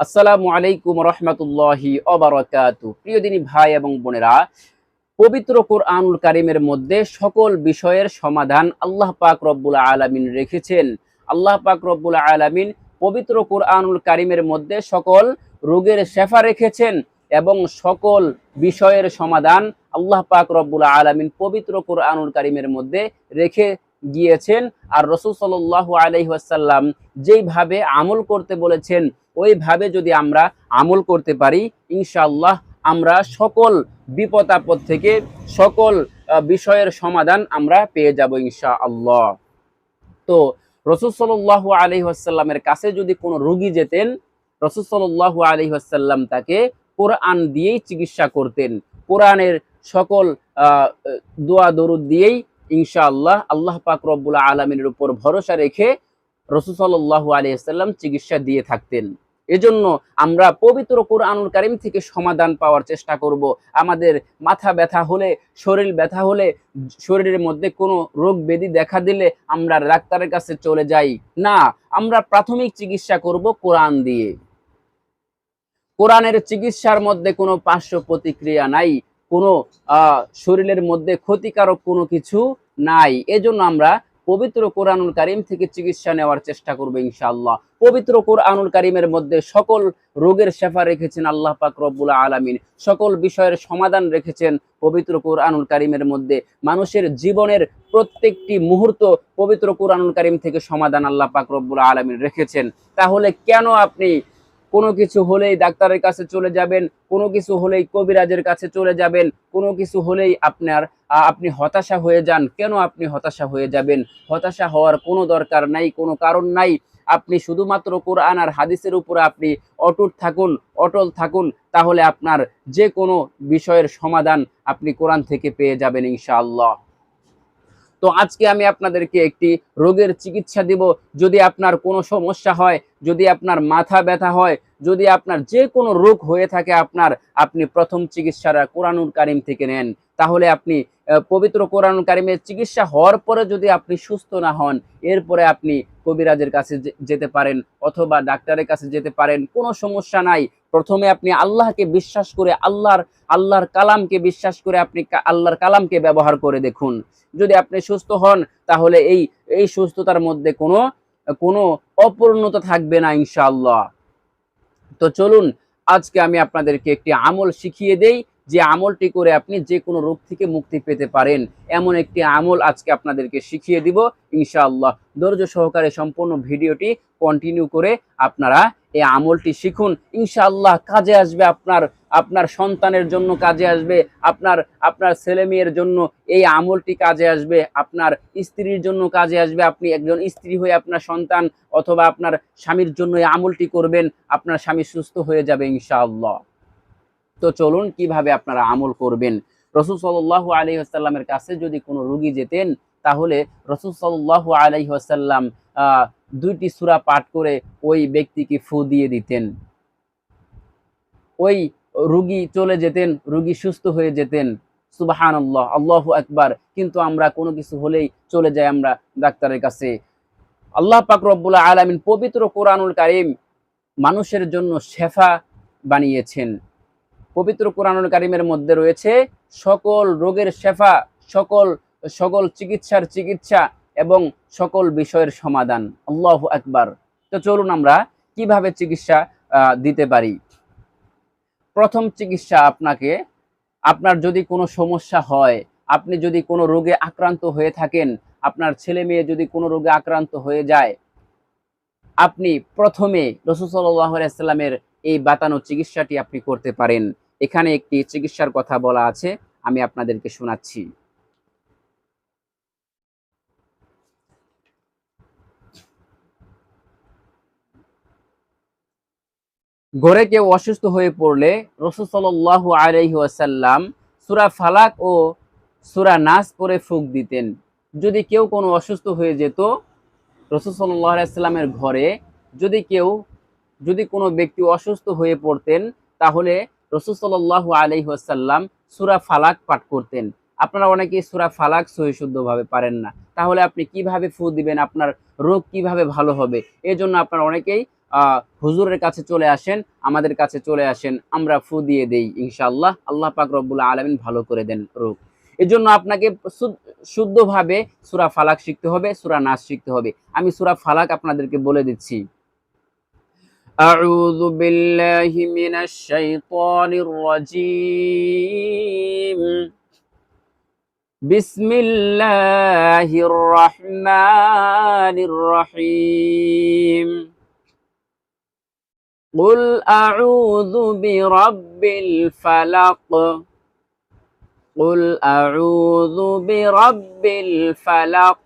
আসসালামু আলাইকুম রহমতুল্লাহি অবরাকাতু। প্রিয় দিনী ভাই এবং বোনেরা, পবিত্র কোরআনুল কারিমের মধ্যে সকল বিষয়ের সমাধান আল্লাহ পাক রব্বুল আলামিন রেখেছেন। আল্লাহ পাক রব্বুল আলামিন পবিত্র কোরআনুল কারিমের মধ্যে সকল রোগের শেফা রেখেছেন এবং সকল বিষয়ের সমাধান আল্লাহ পাক রব্বুল আলামিন পবিত্র কোরআনুল কারিমের মধ্যে রেখে গিয়েছেন আর রসুল সাল্লাল্লাহু আলাইহি ওয়াসাল্লাম যেইভাবে আমল করতে বলেছেন, ওইভাবে যদি আমরা আমল করতে পারি, ইনশাআল্লাহ আমরা সকল বিপদ আপদ থেকে সকল বিষয়ের সমাধান আমরা পেয়ে যাব ইনশাআল্লাহ। তো রসুল সাল্লাল্লাহু আলাইহি ওয়াসাল্লামের কাছে যদি কোনো রুগী যেতেন, রসুল সাল্লাল্লাহু আলাইহি ওয়াসাল্লাম তাকে কোরআন দিয়েই চিকিৎসা করতেন। কোরআনের সকল দোয়া দরুদ দিয়েই ইনশাআল্লাহ আল্লাহ পাক রব্বুল আলমিনের উপর ভরসা রেখে আলাইহি ওয়াসাল্লাম চিকিৎসা দিয়ে থাকতেন। এজন্য আমরা পবিত্র কোরআনুল কারিম থেকে সমাধান পাওয়ার চেষ্টা করব। আমাদের মাথা ব্যথা হলে, শরীর ব্যথা হলে, শরীরের মধ্যে কোনো রোগ ব্যাধি দেখা দিলে আমরা ডাক্তারের কাছে চলে যাই। না, আমরা প্রাথমিক চিকিৎসা করব কোরআন দিয়ে। কোরআনের চিকিৎসার মধ্যে কোনো পার্শ্ব প্রতিক্রিয়া নাই। কোনো শরীরের মধ্যে ক্ষতিকারক কোনো কিছু নাই। এজন্য আমরা পবিত্র কোরআনুল কারিম থেকে চিকিৎসা নেওয়ার চেষ্টা করব ইনশাআল্লাহ। পবিত্র কোরআনুল কারিমের মধ্যে সকল রোগের শেফা রেখেছেন আল্লাহ পাক রব্বুল আলামিন। সকল বিষয়ের সমাধান রেখেছেন পবিত্র কোরআনুল কারিমের মধ্যে। মানুষের জীবনের প্রত্যেকটি মুহূর্ত পবিত্র কোরআনুল কারিম থেকে সমাধান আল্লাহ পাক রব্বুল আলামিন রেখেছেন। তাহলে কেন আপনি কোনো কিছু হলেই ডাক্তারের কাছে চলে যাবেন, কোনো কিছু হলেই কবিরাজের কাছে চলে যাবেন, কোনো কিছু হলেই আপনার আপনি হতাশা হয়ে যান। কেন আপনি হতাশা হয়ে যাবেন? হতাশা হওয়ার কোনো দরকার নাই, কোনো কারণ নাই। আপনি শুধুমাত্র কোরআন আর হাদিসের উপরে আপনি অটুট থাকুন, অটল থাকুন, তাহলে আপনার যে কোনো বিষয়ের সমাধান আপনি কোরআন থেকে পেয়ে যাবেন ইনশাআল্লাহ। তো আজকে আমি আপনাদেরকে একটি রোগের চিকিৎসা দিব। যদি আপনার কোনো সমস্যা হয়, যদি আপনার মাথা ব্যথা হয়, যদি আপনার যে কোনো রোগ হয়ে থাকে আপনার, আপনি প্রথম চিকিৎসাটা কোরআনুল কারিম থেকে নেন। তাহলে আপনি পবিত্র কোরআনুল কারিমের চিকিৎসা হওয়ার পরে যদি আপনি সুস্থ না হন, এরপরে আপনি কবিরাজের কাছে যেতে পারেন অথবা ডাক্তারের কাছে যেতে পারেন, কোনো সমস্যা নাই প্রথমে আপনি আল্লাহকে বিশ্বাস করে আল্লাহর আল্লাহর কালামকে বিশ্বাস করে আপনি আল্লাহর কালামকে ব্যবহার করে দেখুন। যদি আপনি সুস্থ হন, তাহলে এই এই সুস্থতার মধ্যে কোনো কোনো অপূর্ণতা থাকবে না ইনশাআল্লাহ। তো চলুন, আজকে আমি আপনাদেরকে একটি আমল শিখিয়ে দেই। যে আমলটি করে আপনি যে কোনো রোগ থেকে মুক্তি পেতে পারেন। এমন একটি আমল আজকে আপনাদেরকে শিখিয়ে দিব। ইনশাআল্লাহ ধৈর্য সহকারে সম্পূর্ণ ভিডিওটি কন্টিনিউ করে আপনারা এই আমলটি শিখুন। ইনশাআল্লাহ কাজে আসবে আপনার আপনার সন্তানের জন্য কাজে আসবে, আপনার আপনার ছেলে মেয়ের জন্য এই আমলটি কাজে আসবে, আপনার স্ত্রীর জন্য কাজে আসবে, আপনি একজন স্ত্রী হয়ে আপনার সন্তান অথবা আপনার স্বামীর জন্য এই আমলটি করবেন, আপনার স্বামী সুস্থ হয়ে যাবে ইনশাআল্লাহ। তো চলুন কীভাবে আপনারা আমল করবেন? রসুল সাল্লাহ আলহি আসাল্লামের কাছে যদি কোনো রুগী যেতেন, তাহলে রসুল সাল্লাহ আলহি আসাল্লাম দুইটি সূরা পাঠ করে ওই ব্যক্তিকে ফু দিয়ে দিতেন। ওই রুগী চলে যেতেন, রুগী সুস্থ হয়ে যেতেন। সুবাহান আল্লাহ আল্লাহ একবার কিন্তু আমরা কোনো কিছু হলেই চলে যাই আমরা ডাক্তারের কাছে। আল্লাহ পাক রব্বুল আলামিন পবিত্র কোরআনুল কারিম মানুষের জন্য শেফা বানিয়েছেন। পবিত্র কোরআনুল কারিমের মধ্যে রয়েছে, সকল রোগের শেফা, সকল সকল চিকিৎসার চিকিৎসা এবং সকল বিষয়ের সমাধান। আল্লাহ একবার তো চলুন আমরা কীভাবে চিকিৎসা দিতে পারি? প্রথম চিকিৎসা আপনাকে, আপনার যদি কোনো সমস্যা হয়, আপনি যদি কোনো রোগে আক্রান্ত হয়ে থাকেন, আপনার ছেলে মেয়ে যদি কোনো রোগে আক্রান্ত হয়ে যায়, আপনি প্রথমে রসুল সাল্লামের এই বাতানো চিকিৎসাটি আপনি করতে পারেন। এখানে একটি চিকিৎসার কথা বলা আছে, আমি আপনাদেরকে শোনাচ্ছি। ঘরে কেউ অসুস্থ হয়ে পড়লে রসুল সাল্লাহ আলহি ওয়াসাল্লাম সুরা ফালাক ও সুরা নাস পরে ফুক দিতেন। যদি কেউ কোনো অসুস্থ হয়ে যেত, রসুল সাল্লাহ আলাইসাল্লামের ঘরে যদি কেউ, যদি কোনো ব্যক্তি অসুস্থ হয়ে পড়তেন, তাহলে রসুল সাল্লাহ আলহি সুরা ফালাক পাঠ করতেন। আপনারা অনেকেই সুরা ফালাক সহিশুদ্ধভাবে পারেন না। তাহলে আপনি কীভাবে ফু দিবেন? আপনার রোগ কীভাবে ভালো হবে? এই জন্য আপনারা অনেকেই হুজুরের কাছে চলে আসেন, আমাদের কাছে চলে আসেন, আমরা ফু দিয়ে দেই, ইনশাআল্লাহ। আল্লাহ পাক রব্বুল আলামিন ভালো করে দেন রোগ। এই জন্য আপনাকে শুদ্ধভাবে সুরা ফালাক শিখতে হবে, সুরা নাচ শিখতে হবে। আমি সুরা ফালাক আপনাদেরকে বলে দিচ্ছি। أعوذ بالله من الشيطان الرجيم. بسم الله الرحمن الرحيم. قل أعوذ برب الفلق. قل أعوذ برب الفلق.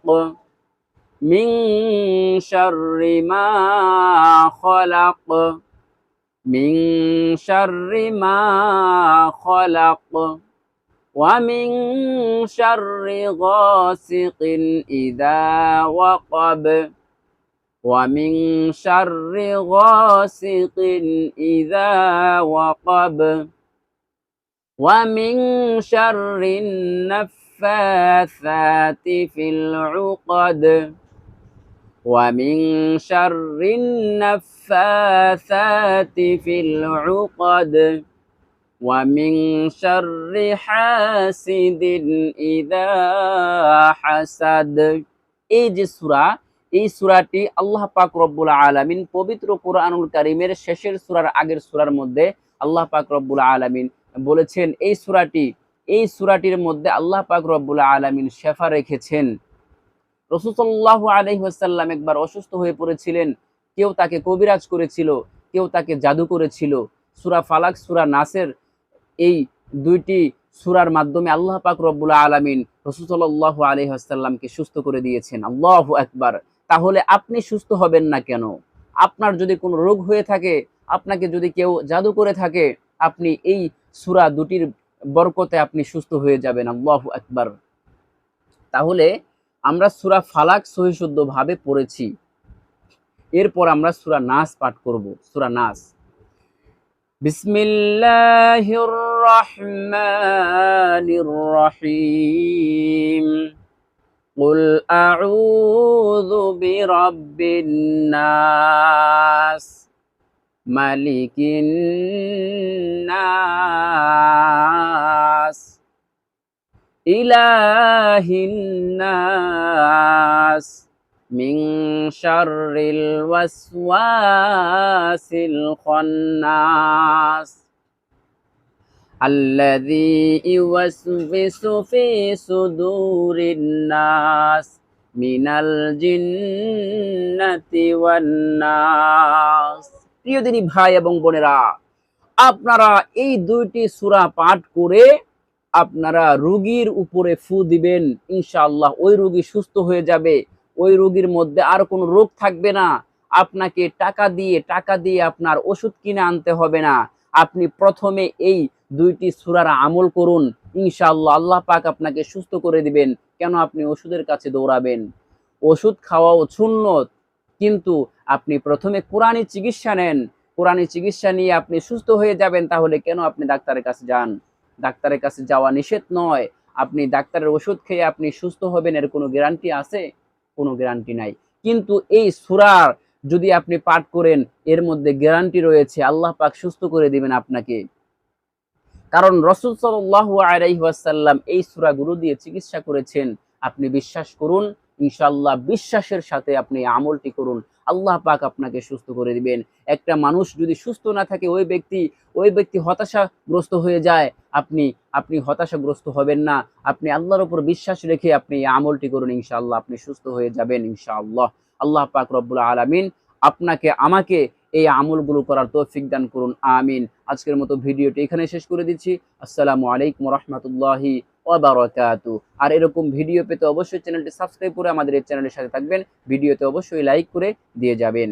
من شر ما خلق. من شر ما خلق. ومن شر غاسق إذا وقب. ومن شر غاسق إذا وقب. ومن شر النفاثات في العقد. ومن شر النفاثات في العقد ومن شر حاسد إذا حسد এই যে সূরা এই সূরাটি আল্লাহ পাক রব্বুল আলামিন পবিত্র কোরআনুল কারীমের শেষের সূরার আগের সূরার মধ্যে আল্লাহ পাক রব্বুল আলামিন বলেছেন এই সূরাটি এই সূরাটির মধ্যে আল্লাহ পাক রব্বুল আলামিন শেফা রেখেছেন রসুল্লাহ আলহি ওয়াসাল্লাম একবার অসুস্থ হয়ে পড়েছিলেন। কেউ তাকে কবিরাজ করেছিল, কেউ তাকে জাদু করেছিল। সুরা ফালাক, সুরা নাসের এই দুইটি সুরার মাধ্যমে আল্লাহ পাক রব্বুল আলামিন রসুল্লাহ আলহি আসাল্লামকে সুস্থ করে দিয়েছেন। আল্লাহ একবার তাহলে আপনি সুস্থ হবেন না কেন? আপনার যদি কোনো রোগ হয়ে থাকে, আপনাকে যদি কেউ জাদু করে থাকে, আপনি এই সুরা দুটির বরকতে আপনি সুস্থ হয়ে যাবেন। আল্লাহ একবার তাহলে আমরা সুরা ফালাক সহিশুদ্ধ ভাবে পড়েছি এরপর আমরা সুরা নাস পাঠ করব সুরা নাস বিসমিল্লাহির রহমানির রহিম قل أعوذ برب الناس ملك الناس إله الناس من شر الوسواس الخناس الذي يوسوس في صدور الناس من الجنة والناس প্রিয় দিনী ভাই এবং বোনেরা আপনারা এই দুইটি সূরা পাঠ করে আপনারা রুগীর উপরে ফু দিবেন, ইনশাআল্লাহ। ওই রুগী সুস্থ হয়ে যাবে। ওই রুগীর মধ্যে আর কোনো রোগ থাকবে না। আপনাকে টাকা দিয়ে টাকা দিয়ে আপনার ওষুধ কিনে আনতে হবে না। আপনি প্রথমে এই দুইটি সুরার আমল করুন। ইনশাআল্লাহ আল্লাহ পাক আপনাকে সুস্থ করে দিবেন। কেন আপনি ওষুধের কাছে দৌড়াবেন? ওষুধ খাওয়াও সুন্নত। কিন্তু আপনি প্রথমে কোরআনী চিকিৎসা নেন। কোরআনী চিকিৎসা নিয়ে আপনি সুস্থ হয়ে যাবেন, তাহলে কেন আপনি ডাক্তারের কাছে যান? ডাক্তারের কাছে যাওয়া নিষেধ নয়। আপনি ডাক্তারের ওষুধ খেয়ে আপনি সুস্থ হবেন, এর কোনো গ্যারান্টি আছে? কোনো গ্যারান্টি নাই। কিন্তু এই সুরার যদি আপনি পাঠ করেন, এর মধ্যে গ্যারান্টি রয়েছে, আল্লাহ পাক সুস্থ করে দিবেন আপনাকে। কারণ রসুল সাল্লাহ আলাইহাসাল্লাম এই সুরাগুলো দিয়ে চিকিৎসা করেছেন। আপনি বিশ্বাস করুন ইনশাল্লাহ বিশ্বাসের সাথে আপনি আমলটি করুন। আল্লাহ পাক আপনাকে সুস্থ করে দিবেন। একটা মানুষ যদি সুস্থ না থাকে, ওই ব্যক্তি ওই ব্যক্তি হতাশাগ্রস্ত হয়ে যায়। আপনি আপনি হতাশাগ্রস্ত হবেন না। আপনি আল্লাহর উপর বিশ্বাস রেখে আপনি আমলটি করুন, ইনশাআল্লাহ। আপনি সুস্থ হয়ে যাবেন, ইনশাআল্লাহ। আল্লাহ পাক রব্বুল আলামিন আপনাকে, আমাকে এই আমলগুলো করার তৌফিক দান করুন। আমিন। আজকের মতো ভিডিওটি এখানে শেষ করে দিচ্ছি। আসসালামু আলাইকুম রহমতুল্লাহি আর এরকম ভিডিও পেতে অবশ্যই চ্যানেলটি সাবস্ক্রাইব করে আমাদের এই চ্যানেলের সাথে থাকবেন। ভিডিওতে অবশ্যই লাইক করে দিয়ে যাবেন।